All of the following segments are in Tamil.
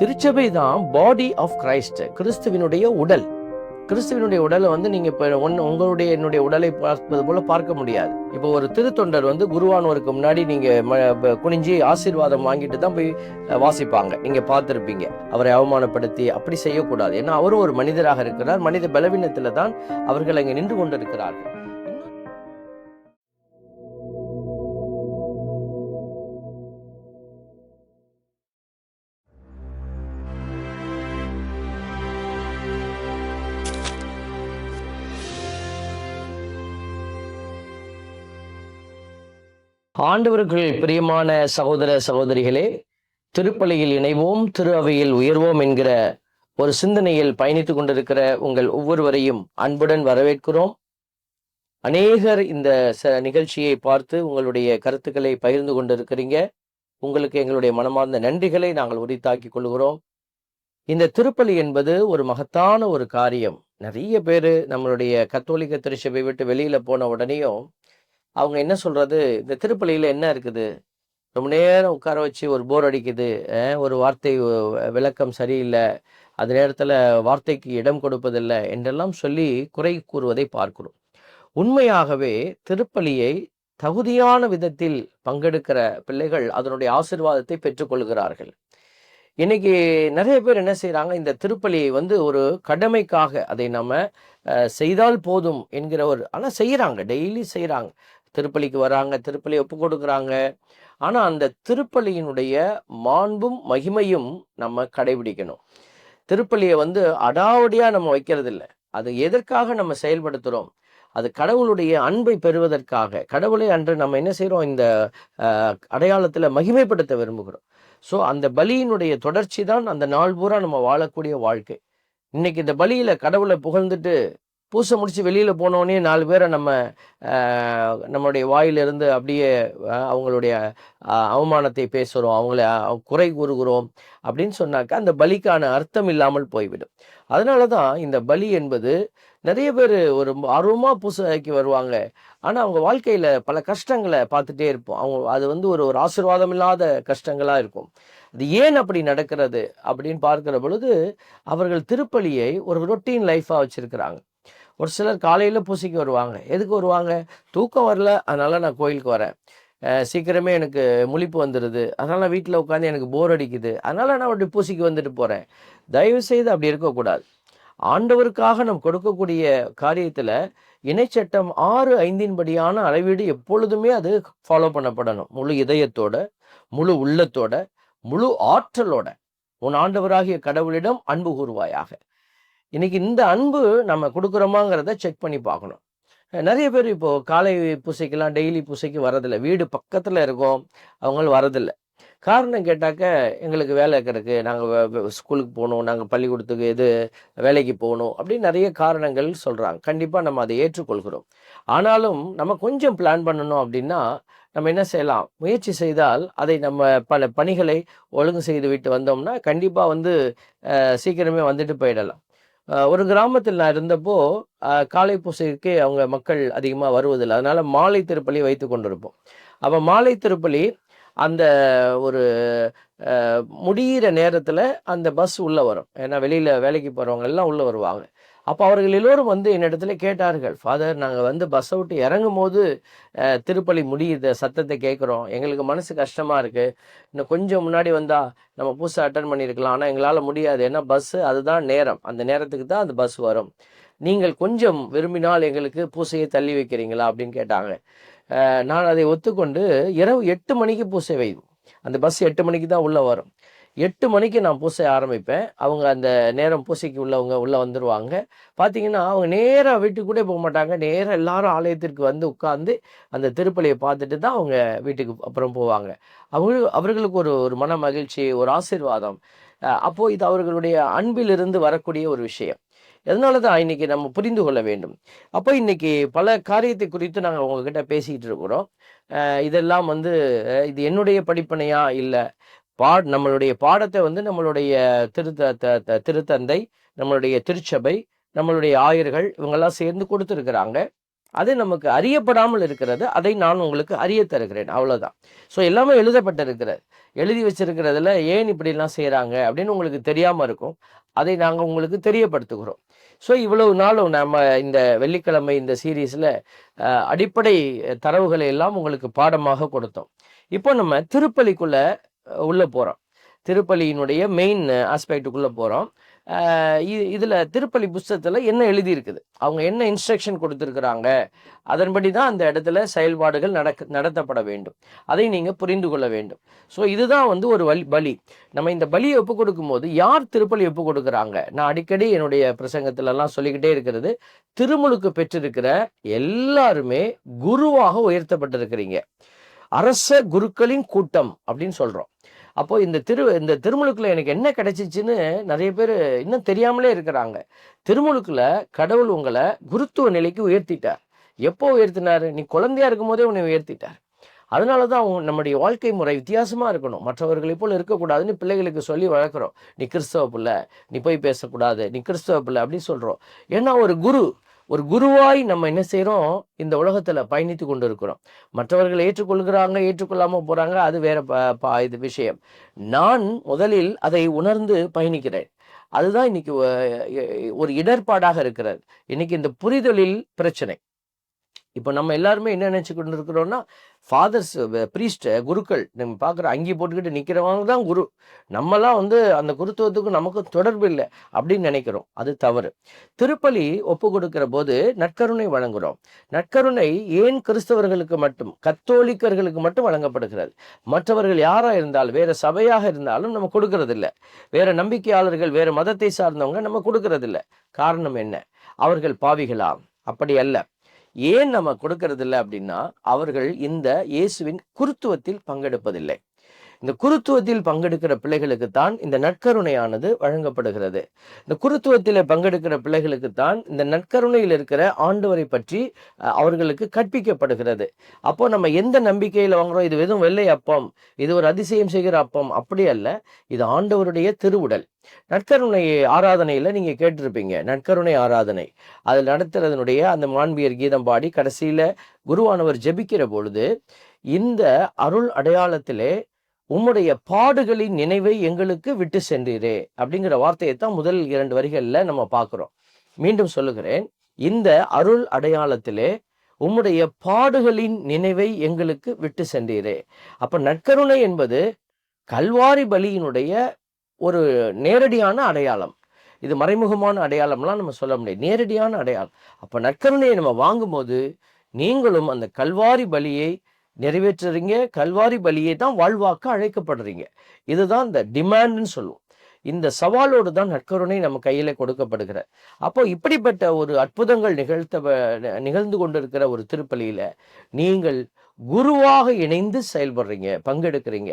திருச்சபை தான் பாடி ஆஃப் கிரைஸ்ட் கிறிஸ்துவினுடைய உடல். கிறிஸ்துவினுடைய உடலை வந்து நீங்க இப்ப ஒன் உங்களுடைய என்னுடைய உடலை பார்ப்பது போல பார்க்க முடியாது. இப்போ ஒரு திருத்தொண்டர் வந்து குருவானவருக்கு முன்னாடி நீங்க குனிஞ்சி குனிஞ்சு ஆசீர்வாதம் வாங்கிட்டு தான் போய் வாசிப்பாங்க. நீங்க பார்த்துருப்பீங்க. அவரை அவமானப்படுத்தி அப்படி செய்யக்கூடாது. ஏன்னா அவரும் ஒரு மனிதராக இருக்கிறார். மனித பலவீனத்துல தான் அவர்கள் அங்கே நின்று கொண்டிருக்கிறார்கள். ஆண்டவர்கள் பிரியமான சகோதர சகோதரிகளே திருப்பலியில் இணைவோம் திரு அவையில் உயர்வோம் என்கிற ஒரு சிந்தனையில் பயணித்துக் கொண்டிருக்கிற உங்கள் ஒவ்வொருவரையும் அன்புடன் வரவேற்கிறோம். அநேகர் இந்த ச- நிகழ்ச்சியை பார்த்து உங்களுடைய கருத்துக்களை பகிர்ந்து கொண்டிருக்கிறீங்க. உங்களுக்கு எங்களுடைய மனமார்ந்த நன்றிகளை நாங்கள் உரித்தாக்கிக் கொள்கிறோம். இந்த திருப்பலி என்பது ஒரு மகத்தான ஒரு காரியம். நிறைய பேர் நம்மளுடைய கத்தோலிக்க திருச்சபை விட்டு வெளியில போன உடனேயும் அவங்க என்ன சொல்றது? இந்த திருப்பலியில என்ன இருக்குது? ரொம்ப நேரம் உட்கார வச்சு ஒரு போர் அடிக்குது. ஒரு வார்த்தை விளக்கம் சரியில்லை. அது நேரத்தில் வார்த்தைக்கு இடம் கொடுப்பதில்லை என்றெல்லாம் சொல்லி குறை கூறுவதை பார்க்கிறோம். உண்மையாகவே திருப்பலியை தகுதியான விதத்தில் பங்கெடுக்கிற பிள்ளைகள் அதனுடைய ஆசீர்வாதத்தை பெற்றுக்கொள்கிறார்கள் இன்னைக்கு நிறைய பேர் என்ன செய்கிறாங்க இந்த திருப்பலியை வந்து ஒரு கடமைக்காக அதை நம்ம செய்தால் போதும் என்கிற ஒரு ஆனால் செய்கிறாங்க டெய்லி செய்கிறாங்க திருப்பலிக்கு வராங்க திருப்பலி ஒப்பு கொடுக்குறாங்க. ஆனால் அந்த திருப்பலியினுடைய மாண்பும் மகிமையும் நம்ம கடைபிடிக்கணும். திருப்பலியை வந்து அடாவடியாக நம்ம வைக்கிறது இல்லை அது எதற்காக நம்ம செயல்படுத்துகிறோம் அது கடவுளுடைய அன்பை பெறுவதற்காக. கடவுளை அன்று நம்ம என்ன செய்கிறோம் இந்த அடையாளத்தில் மகிமைப்படுத்த விரும்புகிறோம். ஸோ அந்த பலியினுடைய தொடர்ச்சி தான் அந்த நாள் பூரா நம்ம வாழக்கூடிய வாழ்க்கை. இன்னைக்கு இந்த பலியில கடவுளை புகழ்ந்துட்டு பூசை முடித்து வெளியில் போனோடனே நாலு பேரை நம்ம நம்மளுடைய வாயிலிருந்து அப்படியே அவங்களுடைய அவமானத்தை பேசுகிறோம் அவங்கள குறை கூறுகிறோம் அப்படின்னு சொன்னாக்கா அந்த பலிக்கான அர்த்தம் இல்லாமல் போய்விடும். அதனால தான் இந்த பலி என்பது நிறைய பேர் ஒரு ஆர்வமாக பூசைக்கு வருவாங்க. ஆனால் அவங்க வாழ்க்கையில் பல கஷ்டங்களை பார்த்துட்டே இருப்போம். அவங்க அது வந்து ஒரு ஒரு ஆசீர்வாதம் இல்லாத கஷ்டங்களாக இருக்கும். அது ஏன் அப்படி நடக்கிறது அப்படின்னு பார்க்கிற பொழுது அவர்கள் திருப்பலியை ஒரு ரொட்டீன் லைஃபாக வச்சுருக்கிறாங்க. ஒரு சிலர் காலையில் பூசைக்கு வருவாங்க. எதுக்கு வருவாங்க? தூக்கம் வரல அதனால் நான் கோயிலுக்கு வரேன். சீக்கிரமே எனக்கு முழிப்பு வந்துடுது அதனால் நான் வீட்டில் உட்காந்து எனக்கு போர் அடிக்குது. அதனால் நான் அப்படி பூசைக்கு வந்துட்டு போகிறேன் தயவு செய்து அப்படி இருக்கக்கூடாது. ஆண்டவருக்காக நாம் கொடுக்கக்கூடிய காரியத்தில் இணைச்சட்டம் ஆறு ஐந்தின்படியான அளவீடு எப்பொழுதுமே அது ஃபாலோ பண்ணப்படணும். முழு இதயத்தோட முழு உள்ளத்தோட முழு ஆற்றலோட. உன் ஆண்டவராகிய கடவுளிடம் அன்பு கூறுவாயாக. இன்னைக்கு இந்த அன்பு நம்ம கொடுக்குறோமாங்கிறத செக் பண்ணி பார்க்கணும். நிறைய பேர் இப்போது காலை பூசைக்கெல்லாம் டெய்லி பூசைக்கு வரதில்லை வீடு பக்கத்தில் இருக்கோம். அவங்களும் வரதில்லை காரணம் கேட்டாக்க எங்களுக்கு வேலை இருக்கிறதுக்கு நாங்கள் ஸ்கூலுக்கு போகணும் நாங்கள் பள்ளிக்கூடத்துக்கு இது வேலைக்கு போகணும் அப்படின்னு நிறைய காரணங்கள் சொல்கிறாங்க கண்டிப்பாக நம்ம அதை ஏற்றுக்கொள்கிறோம். ஆனாலும் நம்ம கொஞ்சம் பிளான் பண்ணணும் அப்படின்னா நம்ம என்ன செய்யலாம்? முயற்சி செய்தால் அதை நம்ம பல பணிகளை ஒழுங்கு செய்து விட்டு வந்தோம்னா கண்டிப்பாக வந்து சீக்கிரமே வந்துட்டு போயிடலாம். ஒரு கிராமத்தில் நான் இருந்தப்போ காலை பூசைக்கு அவங்க மக்கள் அதிகமாக வருவதில்லை. அதனால மாலை திருப்பலி வைத்து கொண்டிருப்போம். அப்போ மாலை திருப்பலி அந்த ஒரு முடிகிற முடியிற நேரத்தில் அந்த பஸ் உள்ளே வரும். ஏன்னா வெளியில் வேலைக்கு போகிறவங்க எல்லாம் உள்ளே வருவாங்க. அப்போ அவர்கள் எல்லோரும் வந்து என்னிடத்துல கேட்டார்கள் ஃபாதர் நாங்கள் வந்து பஸ்ஸை விட்டு இறங்கும் போது திருப்பலி முடியுது சத்தத்தை கேட்குறோம். எங்களுக்கு மனசு கஷ்டமாக இருக்குது இன்னும் கொஞ்சம் முன்னாடி வந்தால் நம்ம பூசை அட்டன் பண்ணியிருக்கலாம் ஆனால் எங்களால் முடியாது. ஏன்னா பஸ்ஸு அதுதான் நேரம். அந்த நேரத்துக்கு தான் அந்த பஸ் வரும். நீங்கள் கொஞ்சம் விரும்பினால் எங்களுக்கு பூசையை தள்ளி வைக்கிறீங்களா? அப்படின்னு கேட்டாங்க. நான் அதை ஒத்துக்கொண்டு இரவு எட்டு மணிக்கு பூசை வைவோம் அந்த பஸ் எட்டு மணிக்கு தான் உள்ளே வரும். எட்டு மணிக்கு நான் பூசை ஆரம்பிப்பேன். அவங்க அந்த நேரம் பூசைக்கு உள்ளவங்க உள்ளே வந்துடுவாங்க பார்த்தீங்கன்னா அவங்க நேராக வீட்டுக்கு கூட போக மாட்டாங்க. நேராக எல்லாரும் ஆலயத்திற்கு வந்து உட்காந்து அந்த திருப்பலியை பார்த்துட்டு தான் அவங்க வீட்டுக்கு அப்புறம் போவாங்க. அவங்க அவர்களுக்கு ஒரு ஒரு மன மகிழ்ச்சி ஒரு ஆசீர்வாதம். அப்போது இது அவர்களுடைய அன்பிலிருந்து வரக்கூடிய ஒரு விஷயம். அதனால தான் இன்னைக்கு நம்ம புரிந்து கொள்ள வேண்டும்? அப்போ இன்னைக்கு பல காரியத்தை குறித்து நாங்கள் உங்ககிட்ட பேசிக்கிட்டு இருக்கிறோம். இதெல்லாம் வந்து இது என்னுடைய படிப்பனையா இல்லை? பா நம்மளுடைய பாடத்தை வந்து நம்மளுடைய திருத்த த- த- திருத்தந்தை நம்மளுடைய திருச்சபை நம்மளுடைய ஆயர்கள் இவங்கெல்லாம் சேர்ந்து கொடுத்துருக்குறாங்க. அது நமக்கு அறியப்படாமல் இருக்கிறது. அதை நான் உங்களுக்கு அறிய தருகிறேன். அவ்வளோதான் ஸோ எல்லாமே எழுதப்பட்டிருக்கிறது. எழுதி வச்சிருக்கிறதுல ஏன் இப்படிலாம் செய்கிறாங்க அப்படின்னு உங்களுக்கு தெரியாமல் இருக்கும். அதை நாங்கள் உங்களுக்கு தெரியப்படுத்துகிறோம். ஸோ இவ்வளவு நாளும் நம்ம இந்த வெள்ளிக்கிழமை இந்த சீரீஸில் அடிப்படை தரவுகளை எல்லாம் உங்களுக்கு பாடமாக கொடுத்தோம். இப்போ நம்ம திருப்பலிக்குள்ள உள்ளே போகிறோம் திருப்பலியினுடைய மெயின் ஆஸ்பெக்டுக்குள்ளே போகிறோம் இதில் திருப்பலி புஸ்தகத்தில் என்ன எழுதியிருக்குது? அவங்க என்ன இன்ஸ்ட்ரக்ஷன் கொடுத்துருக்குறாங்க? அதன்படி தான் அந்த இடத்துல செயல்பாடுகள் நடக்க நடத்தப்பட வேண்டும். அதை நீங்கள் புரிந்து கொள்ள வேண்டும். ஸோ இதுதான் வந்து ஒரு வலி பலி. நம்ம இந்த பலியை ஒப்பு கொடுக்கும்போது யார் திருப்பலி ஒப்பு கொடுக்குறாங்க? நான் அடிக்கடி என்னுடைய பிரசங்கத்திலலாம் சொல்லிக்கிட்டே இருக்கிறது. திருமுழுக்கு பெற்றிருக்கிற எல்லாருமே குருவாக உயர்த்தப்பட்டிருக்கிறீங்க. அரச குருக்களின் கூட்டம் அப்படின்னு சொல்றோம். அப்போ இந்த திரு இந்த திருமுழுக்கில் எனக்கு என்ன கிடைச்சிச்சுன்னு நிறைய பேர் இன்னும் தெரியாமலே இருக்கிறாங்க. திருமுழுக்கில் கடவுள் உங்களை குருத்துவ நிலைக்கு உயர்த்திட்டார். எப்போ உயர்த்தினாரு? நீ குழந்தையா இருக்கும் போதே உன்னை உயர்த்திட்டார். அதனால தான் அவங்க நம்முடைய வாழ்க்கை முறை வித்தியாசமாக இருக்கணும். மற்றவர்களை போல் இருக்கக்கூடாதுன்னு பிள்ளைகளுக்கு சொல்லி வளர்க்குறோம். நீ கிறிஸ்தவ பிள்ளை நீ போய் பேசக்கூடாது நீ கிறிஸ்தவ பிள்ளை அப்படின்னு சொல்கிறோம் ஏன்னா ஒரு குரு ஒரு குருவாய் நம்ம என்ன செய்கிறோம் இந்த உலகத்துல பயணித்து கொண்டு இருக்கிறோம் மற்றவர்கள் ஏற்றுக்கொள்கிறாங்க ஏற்றுக்கொள்ளாம போறாங்க அது வேற ப- ப- இது விஷயம். நான் முதலில் அதை உணர்ந்து பயணிக்கிறேன். அதுதான் இன்னைக்கு ஒரு இடர்பாடாக இருக்கிறது. இன்னைக்கு இந்த புரிதலில் பிரச்சனை. இப்போ நம்ம எல்லாருமே என்ன நினைச்சு கொண்டு இருக்கிறோம்னா ஃபாதர்ஸ் ப்ரீஸ்ட்டு குருக்கள் நம்ம பார்க்குற அங்கி போட்டுக்கிட்டு நிற்கிறவங்க தான் குரு. நம்மலாம் வந்து அந்த குருத்துவத்துக்கும் நமக்கும் தொடர்பு இல்லை அப்படின்னு நினைக்கிறோம். அது தவறு. திருப்பலி ஒப்பு கொடுக்கிற போது நற்கருணை வழங்குகிறோம் நற்கருணை ஏன் கிறிஸ்தவர்களுக்கு மட்டும் கத்தோலிக்கர்களுக்கு மட்டும் வழங்கப்படுகிறது? மற்றவர்கள் யாராக இருந்தாலும் வேறு சபையாக இருந்தாலும் நம்ம கொடுக்கறதில்ல. வேறு நம்பிக்கையாளர்கள் வேறு மதத்தை சார்ந்தவங்க நம்ம கொடுக்கறதில்ல. காரணம் என்ன? அவர்கள் பாவிகளா அப்படி அல்ல. ஏன் நம்ம கொடுக்கறதில்ல அப்படின்னா அவர்கள் இந்த இயேசுவின் குருத்துவத்தில் பங்கெடுப்பதில்லை. இந்த குருத்துவத்தில் பங்கெடுக்கிற பிள்ளைகளுக்கு தான் இந்த நற்கருணையானது வழங்கப்படுகிறது. இந்த குருத்துவத்தில் பங்கெடுக்கிற பிள்ளைகளுக்கு தான் இந்த நற்கருணையில் இருக்கிற ஆண்டவரை பற்றி அவர்களுக்கு கற்பிக்கப்படுகிறது. அப்போ நம்ம எந்த நம்பிக்கையில் வாங்குறோம்? இது வெறும் வெள்ளை அப்பம் இது ஒரு அதிசயம் செய்கிற அப்பம் அப்படி அல்ல. இது ஆண்டவருடைய திருவுடல். நற்கருணை ஆராதனையில நீங்க கேட்டிருப்பீங்க நற்கருணை ஆராதனை. அதில் நடத்துறதனுடைய அந்த மாண்பியர் கீதம் பாடி கடைசியில குருவானவர் ஜெபிக்கிற பொழுது இந்த அருள் அடையாளத்திலே உம்முடைய பாடுகளின் நினைவை எங்களுக்கு விட்டு சென்றீரே அப்படிங்கிற வார்த்தையை தான் முதல் இரண்டு வரிகளில் நம்ம பார்க்குறோம். மீண்டும் சொல்லுகிறேன் இந்த அருள் அடையாளத்திலே உம்முடைய பாடுகளின் நினைவை எங்களுக்கு விட்டு சென்றீரே. அப்ப நற்கருணை என்பது கல்வாரி பலியினுடைய ஒரு நேரடியான அடையாளம். இது மறைமுகமான அடையாளம்லாம் நம்ம சொல்ல முடியாது நேரடியான அடையாளம். அப்போ நற்கருணையை நம்ம வாங்கும்போது நீங்களும் அந்த கல்வாரி பலியை நிறைவேற்றுறீங்க கல்வாரி பலியை தான் வாழ்வாக்க அழைக்கப்படுறீங்க. இதுதான் இந்த டிமாண்ட்னு சொல்லுவோம். இந்த சவாலோடு தான் நற்கருணை நம்ம கையில் கொடுக்கப்படுகிற. அப்போ இப்படிப்பட்ட ஒரு அற்புதங்கள் நிகழ்த்த நிகழ்ந்து கொண்டிருக்கிற ஒரு திருப்பலியில நீங்கள் குருவாக இணைந்து செயல்படுறீங்க பங்கெடுக்கிறீங்க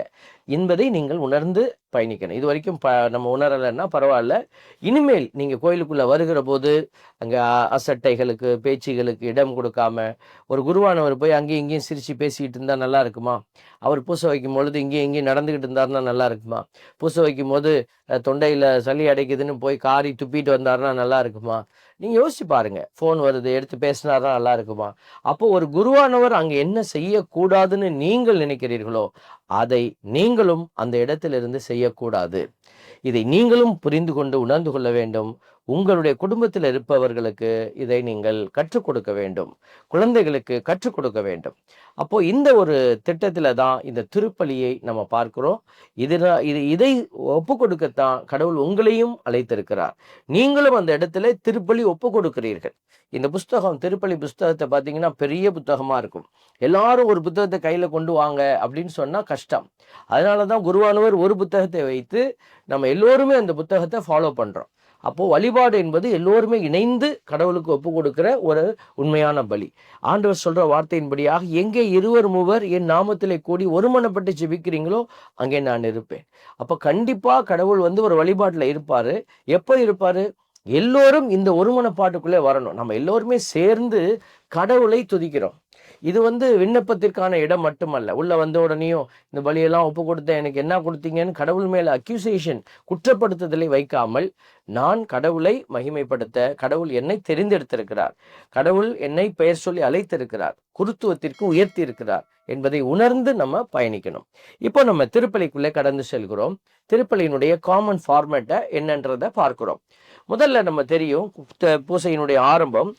என்பதை நீங்கள் உணர்ந்து பயணிக்கணும். இது வரைக்கும் ப நம்ம உணரலைன்னா பரவாயில்ல. இனிமேல் நீங்கள் கோயிலுக்குள்ளே வருகிற போது அங்கே அசட்டைகளுக்கு பேச்சுகளுக்கு இடம் கொடுக்காம ஒரு குருவானவர் போய் அங்கேயும் இங்கேயும் சிரித்து பேசிக்கிட்டு இருந்தால் நல்லா இருக்குமா? அவர் பூசை வைக்கும் பொழுது இங்கேயும் இங்கேயும் நடந்துக்கிட்டு இருந்தாருன்னா நல்லா இருக்குமா? பூசை வைக்கும் போது தொண்டையில் சளி அடைக்குதுன்னு போய் காரி துப்பிட்டு வந்தாருன்னா நல்லா இருக்குமா? நீங்கள் யோசிச்சு பாருங்க. ஃபோன் வருது எடுத்து பேசினார்னா நல்லா இருக்குமா? அப்போ ஒரு குருவானவர் அங்கே என்ன செய்யக்கூடாதுன்னு நீங்கள் நினைக்கிறீர்களோ அதை நீங்களும் அந்த இடத்திலிருந்து செய்யக்கூடாது. இதை நீங்களும் புரிந்து கொண்டு உணர்ந்து கொள்ள வேண்டும். உங்களுடைய குடும்பத்தில் இருப்பவர்களுக்கு இதை நீங்கள் கற்றுக் கொடுக்க வேண்டும். குழந்தைகளுக்கு கற்றுக் கொடுக்க வேண்டும். அப்போ இந்த ஒரு திட்டத்தில் தான் இந்த திருப்பலியை நம்ம பார்க்கிறோம். இதில் இது இதை ஒப்பு கொடுக்கத்தான் கடவுள் உங்களையும் அழைத்திருக்கிறார். நீங்களும் அந்த இடத்துல திருப்பலி ஒப்பு கொடுக்கிறீர்கள். இந்த புஸ்தகம் திருப்பலி புஸ்தகத்தை பார்த்தீங்கன்னா பெரிய புத்தகமாக இருக்கும். எல்லாரும் ஒரு புத்தகத்தை கையில் கொண்டு வாங்க அப்படின்னு சொன்னால் கஷ்டம். அதனால தான் குருவானவர் ஒரு புத்தகத்தை வைத்து நம்ம எல்லோருமே அந்த புத்தகத்தை ஃபாலோ பண்ணுறோம் அப்போது வழிபாடு என்பது எல்லோருமே இணைந்து கடவுளுக்கு ஒப்பு கொடுக்கிற ஒரு உண்மையான பலி. ஆண்டவர் சொல்கிற வார்த்தையின்படியாக எங்கே இருவர் மூவர் என் நாமத்திலே கூடி ஒருமனப்பட்டு ஜெபிக்கிறீங்களோ அங்கே நான் இருப்பேன். அப்போ கண்டிப்பாக கடவுள் வந்து ஒரு வழிபாட்டில் இருப்பார். எப்போ இருப்பார்? எல்லோரும் இந்த ஒருமனப்பாட்டுக்குள்ளே வரணும். நம்ம எல்லோருமே சேர்ந்து கடவுளை துதிக்கிறோம். இது வந்து விண்ணப்பத்திற்கான இடம் மட்டுமல்ல. உள்ள வந்த உடனேயும் இந்த பலியெல்லாம் ஒப்பு கொடுத்தேன். எனக்கு என்ன கொடுத்தீங்கன்னு கடவுள் மேல அக்யூசேஷன் குற்றப்படுத்துதலை வைக்காமல் நான் கடவுளை மகிமைப்படுத்த கடவுள் என்னை தெரிந்தெடுத்திருக்கிறார். கடவுள் என்னை பெயர் சொல்லி அழைத்திருக்கிறார். குருத்துவத்திற்கு உயர்த்தி இருக்கிறார் என்பதை உணர்ந்து நம்ம பயணிக்கணும். இப்போ நம்ம திருப்பலிக்குள்ளே கடந்து செல்கிறோம். திருப்பலியினுடைய காமன் ஃபார்மேட்டை என்னன்றதை பார்க்கிறோம். முதல்ல நம்ம தெரியும் பூசையினுடைய ஆரம்பம்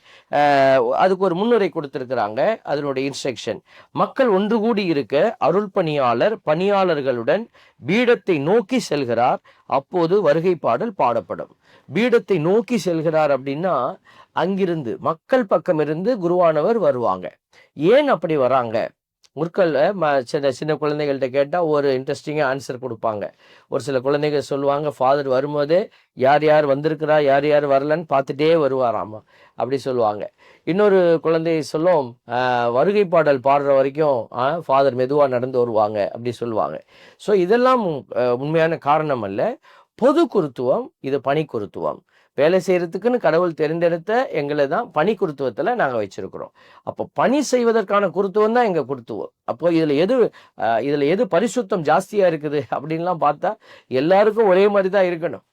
அதுக்கு ஒரு முன்னுரை கொடுத்துருக்குறாங்க அதனுடைய இன்ஸ்ட்ரக்ஷன் மக்கள் ஒன்று கூடி இருக்க அருள் பணியாளர் பணியாளர்களுடன் பீடத்தை நோக்கி செல்கிறார் அப்போது வருகை பாடல் பாடப்படும். பீடத்தை நோக்கி செல்கிறார் அப்படின்னா அங்கிருந்து மக்கள் பக்கம் இருந்து குருவானவர் வருவாங்க. ஏன் அப்படி வராங்க? முற்கல்ல ம சின்ன சின்ன குழந்தைகள்கிட்ட கேட்டால் ஒரு இன்ட்ரெஸ்டிங்காக ஆன்சர் கொடுப்பாங்க. ஒரு சில குழந்தைகள் சொல்லுவாங்க ஃபாதர் வரும்போதே யார் யார் வந்திருக்கிறா யார் யார் வரலன்னு பார்த்துட்டே வருவாராமா? அப்படி சொல்லுவாங்க. இன்னொரு குழந்தை சொல்லும் வருகை பாடல் பாடுற வரைக்கும் ஃபாதர் மெதுவாக நடந்து வருவாங்க அப்படி சொல்லுவாங்க. ஸோ இதெல்லாம் உண்மையான காரணம் அல்ல. பொது குருத்துவம் இது பணி குருத்துவம். வேலை செய்யறதுக்குன்னு கடவுள் தெரிந்தெடுத்த எங்களை தான் பணி குருத்துவத்தில் நாங்கள் வச்சிருக்கிறோம். அப்போ பணி செய்வதற்கான குருத்துவம் தான் எங்கள் குருத்துவம். அப்போ இதில் எது இதில் எது பரிசுத்தம் ஜாஸ்தியாக இருக்குது அப்படின்லாம் பார்த்தா எல்லாருக்கும் ஒரே மாதிரி தான் இருக்கணும்.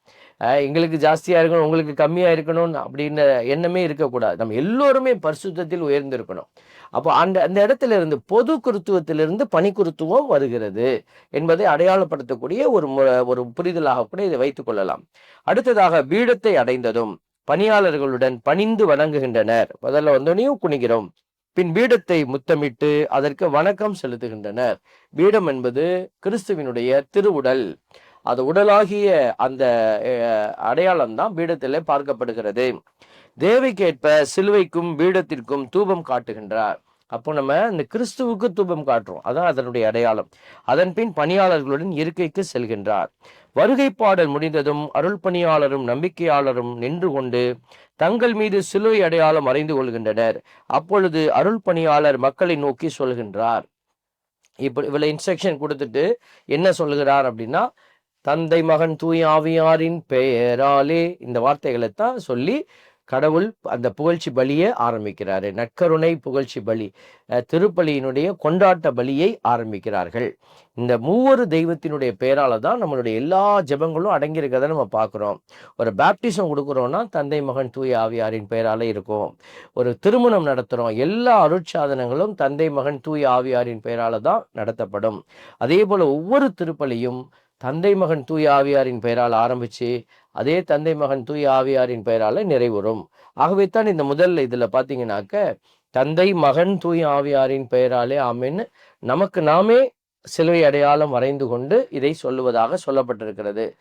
எங்களுக்கு ஜாஸ்தியாக இருக்கணும் உங்களுக்கு கம்மியாக இருக்கணும் அப்படின்ற எண்ணமே இருக்கக்கூடாது. நம்ம எல்லோருமே பரிசுத்தத்தில் உயர்ந்திருக்கணும். அப்போ அந்த அந்த இடத்துல இருந்து பொது குருத்துவத்திலிருந்து பனிக்குருத்துவம் வருகிறது என்பதை அடையாளப்படுத்தக்கூடிய ஒரு ஒரு புரிதலாக கூட இதை வைத்துக் கொள்ளலாம். அடுத்ததாக பீடத்தை அடைந்ததும் பணியாளர்களுடன் பணிந்து வணங்குகின்றனர். முதல்ல வந்தோடனையும் குனிகிறோம். பின் பீடத்தை முத்தமிட்டு அதற்கு வணக்கம் செலுத்துகின்றனர். பீடம் என்பது கிறிஸ்துவினுடைய திருவுடல். அது உடலாகிய அந்த அடையாளம் தான் பீடத்திலே பார்க்கப்படுகிறது. தேவைக்கேற்ப சிலுவைக்கும் பீடத்திற்கும் தூபம் காட்டுகின்றார். அப்போ நம்ம இந்த கிறிஸ்துவுக்கு தூபம் காட்டுறோம். அதான் அதனுடைய அடையாளம். அதன் பின் பணியாளர்களுடன் இருக்கைக்கு செல்கின்றார். வருகை பாடல் முடிந்ததும் அருள் பணியாளரும் நம்பிக்கையாளரும் நின்று கொண்டு தங்கள் மீது சிலுவை அடையாளம் அறிந்து கொள்கின்றனர். அப்பொழுது அருள் பணியாளர் மக்களை நோக்கி சொல்கின்றார். இப்படி இவ்வளவு இன்ஸ்ட்ரக்ஷன் கொடுத்துட்டு என்ன சொல்கிறார் அப்படின்னா தந்தை மகன் தூய் ஆவியாரின் பெயராலே இந்த வார்த்தைகளை தான் சொல்லி கடவுள் அந்த புகழ்ச்சி பலியை ஆரம்பிக்கிறாரு. நற்கருணை புகழ்ச்சி பலி திருப்பலியினுடைய கொண்டாட்ட பலியை ஆரம்பிக்கிறார்கள். இந்த மூவொரு தெய்வத்தினுடைய பெயரால தான் நம்மளுடைய எல்லா ஜெபங்களும் அடங்கியிருக்கிறத நம்ம பார்க்குறோம். ஒரு பேப்டிசம் கொடுக்குறோம்னா தந்தை மகன் தூய ஆவியாரின் பெயரால இருக்கும். ஒரு திருமணம் நடத்துகிறோம் எல்லா அருட்சாதனங்களும் தந்தை மகன் தூய ஆவியாரின் பெயரால தான் நடத்தப்படும். அதே போல் ஒவ்வொரு திருப்பலியும் தந்தை மகன் தூய ஆவியாரின் பெயரால் ஆரம்பிச்சு அதே தந்தை மகன் தூய ஆவியாரின் பெயரால நிறைவுறும். ஆகவே தான் இந்த முதல்ல இதுல பாத்தீங்கன்னாக்க தந்தை மகன் தூய ஆவியாரின் பெயராலே ஆமென்னு நமக்கு நாமே சிலுவை அடையாளம் வரைந்து கொண்டு இதை சொல்லுவதாக சொல்லப்பட்டிருக்கிறது.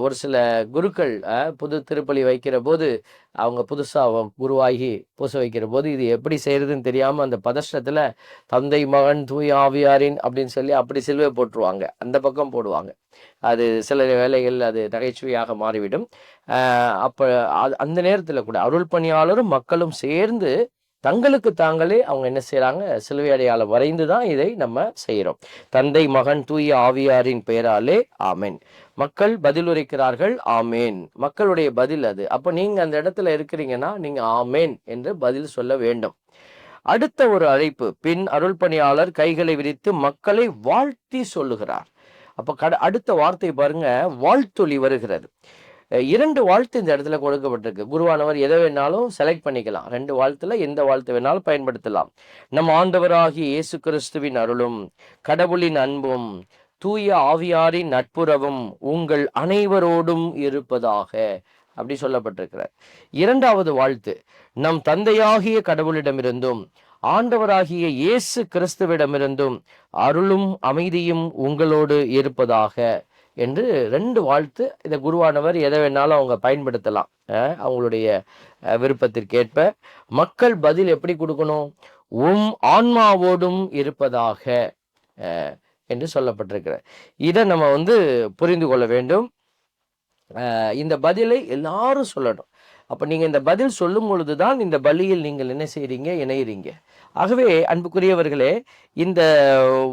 ஒரு சில குருக்கள் புது திருப்பலி வைக்கிற போது அவங்க புதுசாக குருவாகி பூச வைக்கிற போது இது எப்படி செய்யறதுன்னு தெரியாம அந்த பதஷ்டத்துல தந்தை மகன் தூய் ஆவியாரின் அப்படின்னு சொல்லி அப்படி சிலுவை போட்டுருவாங்க. அந்த பக்கம் போடுவாங்க. அது சில வேளைகள் அது நகைச்சுவையாக மாறிவிடும். அப்போ அப்ப அது- அந்த நேரத்துல கூட அருள் பணியாளரும் மக்களும் சேர்ந்து தங்களுக்கு தாங்களே அவங்க என்ன செய்யறாங்க சிலுவை அடையாளம் வரைந்து தான் இதை நம்ம செய்கிறோம் தந்தை மகன் தூய ஆவியாரின் பெயராலே ஆமேன். மக்கள் பதில் உரைக்கிறார்கள் ஆமேன். மக்களுடைய பதில் அது. அப்ப நீங்க அந்த இடத்துல இருக்கிறீங்கன்னா நீங்க ஆமேன் என்று பதில் சொல்ல வேண்டும். அடுத்த ஒரு அழைப்பு பின் அருள் பணியாளர் கைகளை விரித்து மக்களை வாழ்த்தி சொல்லுகிறார். அப்ப கட அடுத்த வார்த்தை பாருங்க வாழ்த்தொலி வருகிறது. இரண்டு வாழ்த்து இந்த இடத்துல கொடுக்கப்பட்டிருக்கு. குருவானவர் எதை வேணாலும் செலக்ட் பண்ணிக்கலாம். ரெண்டு வாழ்த்துல எந்த வாழ்த்து வேணாலும் பயன்படுத்தலாம். நம் ஆண்டவராகிய இயேசு கிறிஸ்துவின் அருளும் கடவுளின் அன்பும் தூய ஆவியாரின் நட்புறவும் உங்கள் அனைவரோடும் இருப்பதாக அப்படி சொல்லப்பட்டிருக்கிறார். இரண்டாவது வாழ்த்து நம் தந்தையாகிய கடவுளிடமிருந்தும் ஆண்டவராகிய இயேசு கிறிஸ்துவிடமிருந்தும் அருளும் அமைதியும் உங்களோடு இருப்பதாக என்று ரெண்டு வாழ்த்து இந்த குருவானவர் எதை வேணாலும் அவங்க பயன்படுத்தலாம். அவங்களுடைய விருப்பத்திற்கேற்ப. மக்கள் பதில் எப்படி கொடுக்கணும்? உம் ஆன்மாவோடும் இருப்பதாக என்று சொல்லப்பட்டிருக்கிற இதை நம்ம வந்து புரிந்து கொள்ள வேண்டும். இந்த பதிலை எல்லாரும் சொல்லணும். அப்போ நீங்கள் இந்த பதில் சொல்லும் பொழுதுதான் இந்த பலியில் நீங்கள் என்ன செய்கிறீங்க இணையிறீங்க. ஆகவே அன்புக்குரியவர்களே இந்த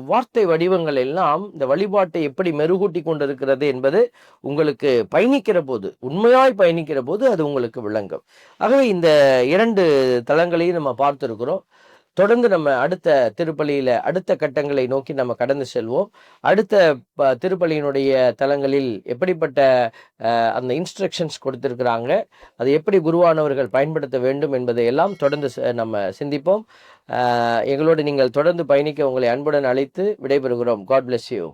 வார்த்தை வடிவங்கள் எல்லாம் இந்த வழிபாட்டை எப்படி மெருகூட்டி கொண்டிருக்கிறது என்பது உங்களுக்கு பயணிக்கிற போது உண்மையாய் பயணிக்கிற போது அது உங்களுக்கு விளங்கும். ஆகவே இந்த இரண்டு தளங்களையும் நம்ம பார்த்திருக்கிறோம். தொடர்ந்து நம்ம அடுத்த திருப்பலியில அடுத்த கட்டங்களை நோக்கி நம்ம கடந்து செல்வோம். அடுத்த ப- திருப்பலியினுடைய தலங்களில் எப்படிப்பட்ட அந்த இன்ஸ்ட்ரக்ஷன்ஸ் கொடுத்திருக்கிறாங்க அதை எப்படி குருவானவர்கள் பயன்படுத்த வேண்டும் என்பதை எல்லாம் தொடர்ந்து ச- நம்ம சிந்திப்போம். எங்களோடு நீங்கள் தொடர்ந்து பயணிக்க உங்களை அன்புடன் அழைத்து விடைபெறுகிறோம். God bless you